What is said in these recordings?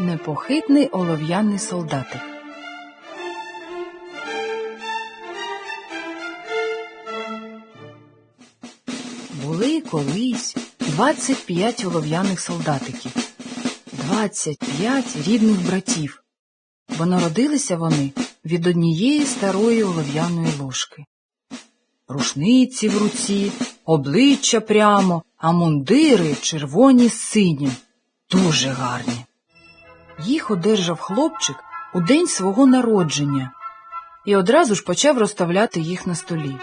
Непохитний олов'яний солдатик. Були колись 25 олов'яних солдатиків, 25 рідних братів, бо народилися вони від однієї старої олов'яної ложки. Рушниці в руці, обличчя прямо, а мундири червоні з синім, дуже гарні. Їх одержав хлопчик у день свого народження і одразу ж почав розставляти їх на столі.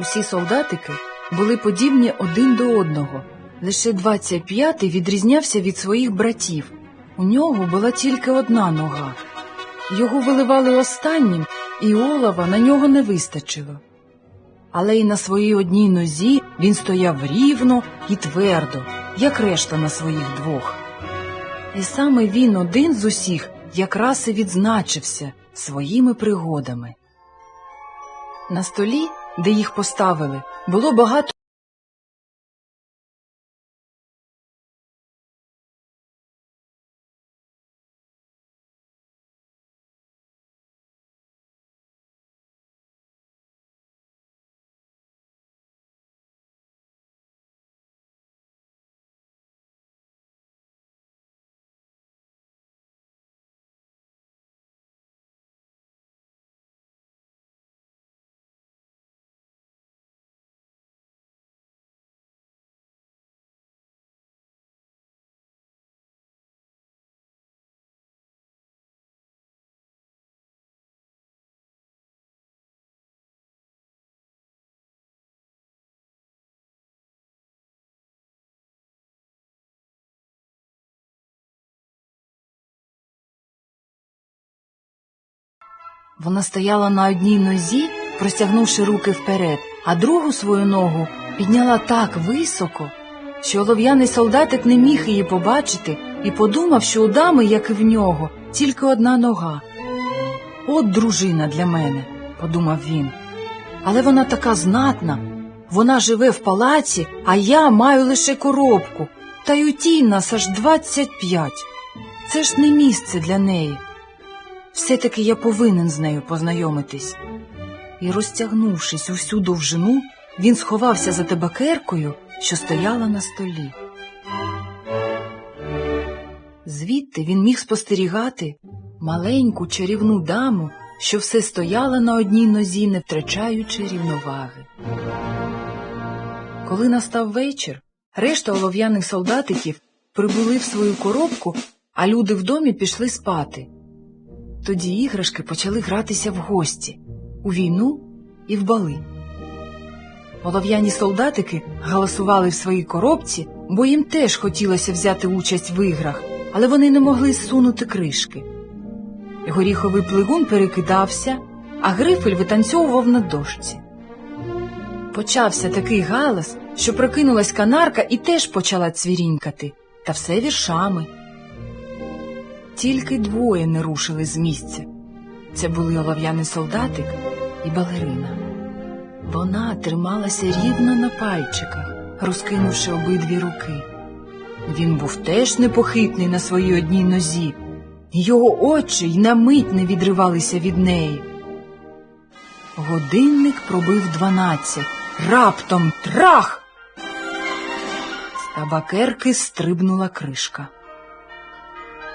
Усі солдатики були подібні один до одного. Лише 25-й відрізнявся від своїх братів. У нього була тільки одна нога. Його виливали останнім, і олова на нього не вистачило. Але й на своїй одній нозі він стояв рівно і твердо, як решта на своїх двох. І саме він один з усіх якраз і відзначився своїми пригодами. На столі, де їх поставили, було багато Вона стояла на одній нозі, простягнувши руки вперед, а другу свою ногу підняла так високо, що олов'яний солдатик не міг її побачити і подумав, що у дами, як і в нього, тільки одна нога. От дружина для мене, подумав він. Але вона така знатна. Вона живе в палаці, а я маю лише коробку, та й у тій нас аж двадцять п'ять. Це ж не місце для неї. Все-таки я повинен з нею познайомитись. І, розтягнувшись усю довжину, він сховався за табакеркою, що стояла на столі. Звідти він міг спостерігати маленьку чарівну даму, що все стояла на одній нозі, не втрачаючи рівноваги. Коли настав вечір, решта олов'яних солдатиків прибули в свою коробку, а люди в домі пішли спати. Тоді іграшки почали гратися в гості, у війну і в бали. Олов'яні солдатики галасували в своїй коробці, бо їм теж хотілося взяти участь в іграх, але вони не могли зсунути кришки. Горіховий плигун перекидався, а грифель витанцьовував на дошці. Почався такий галас, що прокинулась канарка і теж почала цвірінькати, та все віршами. Тільки двоє не рушили з місця. Це були олов'яний солдатик і балерина. Вона трималася рівно на пальчиках, розкинувши обидві руки. Він був теж непохитний на своїй одній нозі, його очі й на мить не відривалися від неї. Годинник пробив дванадцять. Раптом трах! З табакерки стрибнула кришка.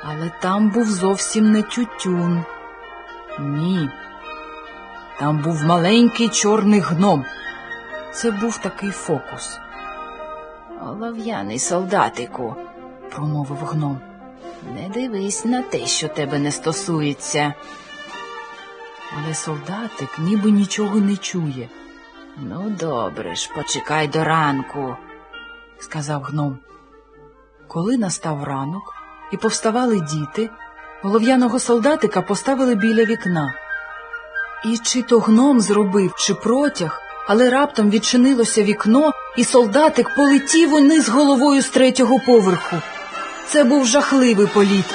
Але там був зовсім не тютюн. Ні. Там був маленький чорний гном. Це був такий фокус. Олов'яний солдатику, промовив гном. Не дивись на те, що тебе не стосується. Але солдатик ніби нічого не чує. Ну, добре ж, почекай до ранку, сказав гном. Коли настав ранок і повставали діти, голов'яного солдатика поставили біля вікна. І чи то гном зробив, чи протяг, але раптом відчинилося вікно, і солдатик полетів униз головою з третього поверху. Це був жахливий політ.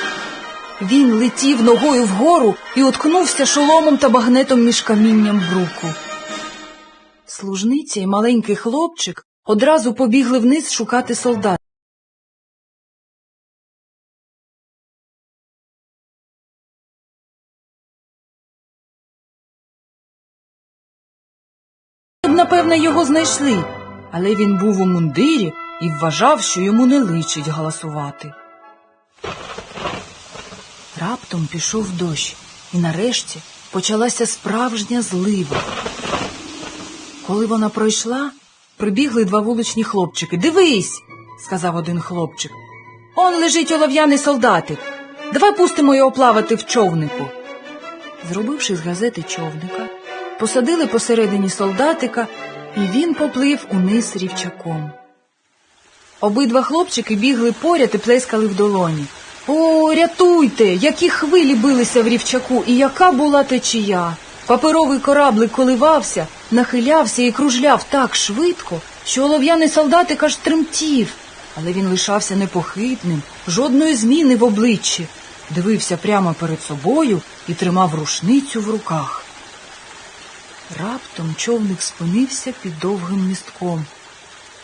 Він летів ногою вгору і уткнувся шоломом та багнетом між камінням в руку. Служниця і маленький хлопчик одразу побігли вниз шукати солдат. Напевно, його знайшли, але він був у мундирі і вважав, що йому не личить галасувати. Раптом пішов дощ, і нарешті почалася справжня злива. Коли вона пройшла, прибігли два вуличні хлопчики. Дивись, сказав один хлопчик. Он лежить олов'яний солдатик. Давай пустимо його плавати в човнику. Зробивши з газети човника, посадили посередині солдатика, і він поплив униз рівчаком. Обидва хлопчики бігли поряд і плескали в долоні. О, рятуйте! Які хвилі билися в рівчаку, і яка була течія. Паперовий кораблик коливався, нахилявся і кружляв так швидко, що олов'яний солдатик аж тремтів, але він лишався непохитним, жодної зміни в обличчі, дивився прямо перед собою і тримав рушницю в руках. Раптом човник спинився під довгим містком.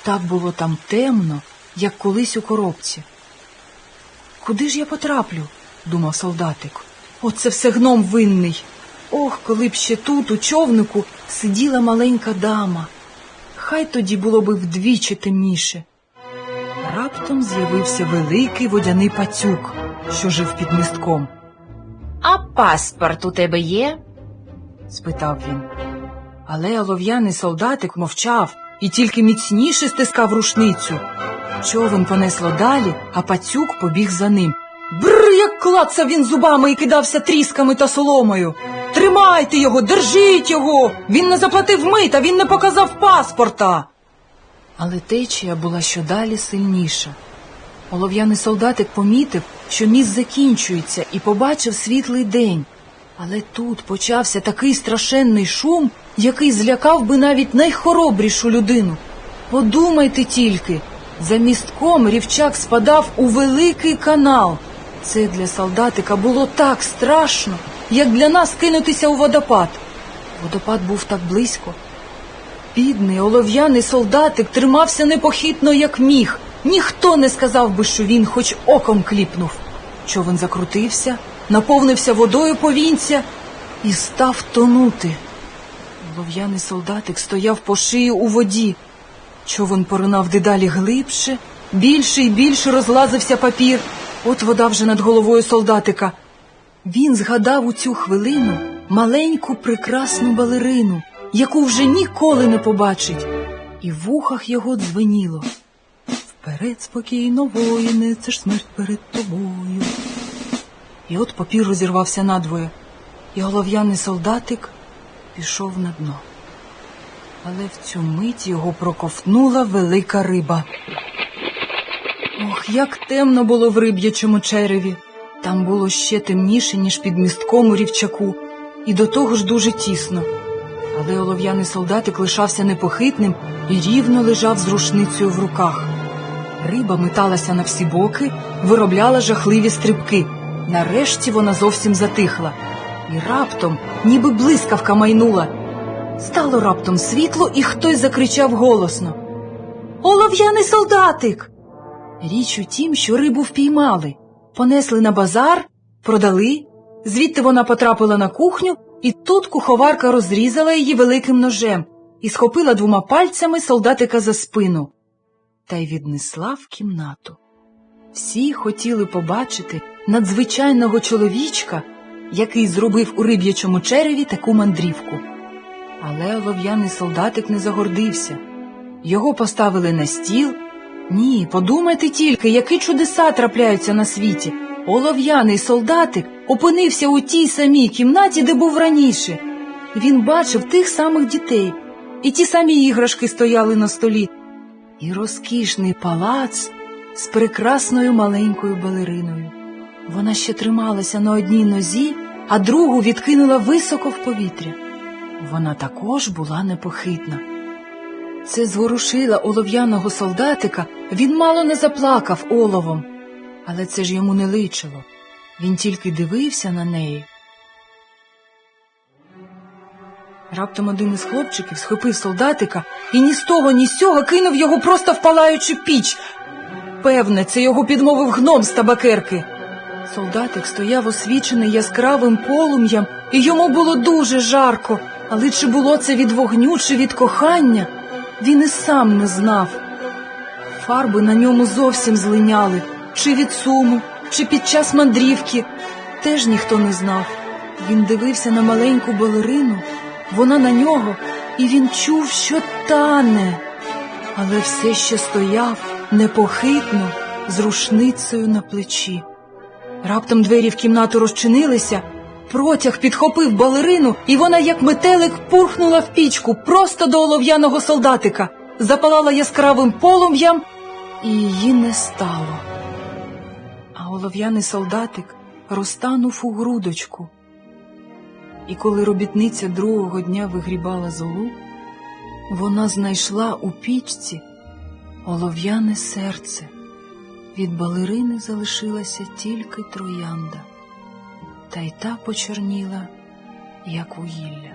Так було там темно, як колись у коробці. Куди ж я потраплю? думав солдатик. Оце все гном винний. Ох, коли б ще тут, у човнику, сиділа маленька дама. Хай тоді було би вдвічі темніше. Раптом з'явився великий водяний пацюк, що жив під містком. А паспорт у тебе є? спитав він. Але олов'яний солдатик мовчав і тільки міцніше стискав рушницю. Човен понесло далі, а пацюк побіг за ним. Бр, як клацав він зубами і кидався трісками та соломою. Тримайте його, держіть його. Він не заплатив мита, він не показав паспорта. Але течія була щодалі сильніша. Олов'яний солдатик помітив, що міст закінчується, і побачив світлий день. Але тут почався такий страшенний шум, який злякав би навіть найхоробрішу людину. Подумайте тільки, за містком рівчак спадав у великий канал. Це для солдатика було так страшно, як для нас кинутися у водопад. Водопад був так близько. Бідний олов'яний солдатик тримався непохитно, як міг. Ніхто не сказав би, що він хоч оком кліпнув. Човен закрутився, наповнився водою повінця і став тонути. Олов'яний солдатик стояв по шию у воді. Човен поринав дедалі глибше, більше і більше розлазився папір. От вода вже над головою солдатика. Він згадав у цю хвилину маленьку прекрасну балерину, яку вже ніколи не побачить, і в вухах його дзвеніло. Вперед спокійно, воїни, це ж смерть перед тобою. І от папір розірвався надвоє, і голов'яний солдатик пішов на дно. Але в цю мить його проковтнула велика риба. Ох, як темно було в риб'ячому череві. Там було ще темніше, ніж під містком у рівчаку, і до того ж дуже тісно. Але олов'яний солдатик лишався непохитним і рівно лежав з рушницею в руках. Риба металася на всі боки, виробляла жахливі стрибки. Нарешті вона зовсім затихла. І раптом, ніби блискавка майнула. Стало раптом світло, і хтось закричав голосно. Олов'яний солдатик! Річ у тім, що рибу впіймали, понесли на базар, продали. Звідти вона потрапила на кухню, і тут куховарка розрізала її великим ножем і схопила двома пальцями солдатика за спину та й віднесла в кімнату. Всі хотіли побачити надзвичайного чоловічка, який зробив у риб'ячому череві таку мандрівку. Але олов'яний солдатик не загордився. Його поставили на стіл. Ні, подумайте тільки, які чудеса трапляються на світі. Олов'яний солдатик опинився у тій самій кімнаті, де був раніше. Він бачив тих самих дітей, і ті самі іграшки стояли на столі, і розкішний палац з прекрасною маленькою балериною. Вона ще трималася на одній нозі, а другу відкинула високо в повітря. Вона також була непохитна. Це зворушила олов'яного солдатика, він мало не заплакав оловом, але це ж йому не личило. Він тільки дивився на неї. Раптом один із хлопчиків схопив солдатика і ні з того, ні з цього кинув його просто в палаючу піч. Певне, це його підмовив гном з табакерки. Солдатик стояв освічений яскравим полум'ям, і йому було дуже жарко. Але чи було це від вогню, чи від кохання? він і сам не знав. Фарби на ньому зовсім злиняли, чи від суму, чи під час мандрівки. Теж ніхто не знав. Він дивився на маленьку балерину, вона на нього, і він чув, що тане, але все ще стояв непохитно з рушницею на плечі. Раптом двері в кімнату розчинилися, протяг підхопив балерину, і вона, як метелик, пурхнула в пічку просто до олов'яного солдатика, запалала яскравим полум'ям, і її не стало. А олов'яний солдатик розтанув у грудочку. І коли робітниця другого дня вигрібала золу, вона знайшла у пічці олов'яне серце. Від балерини залишилася тільки троянда, та й та почорніла, як вугілля.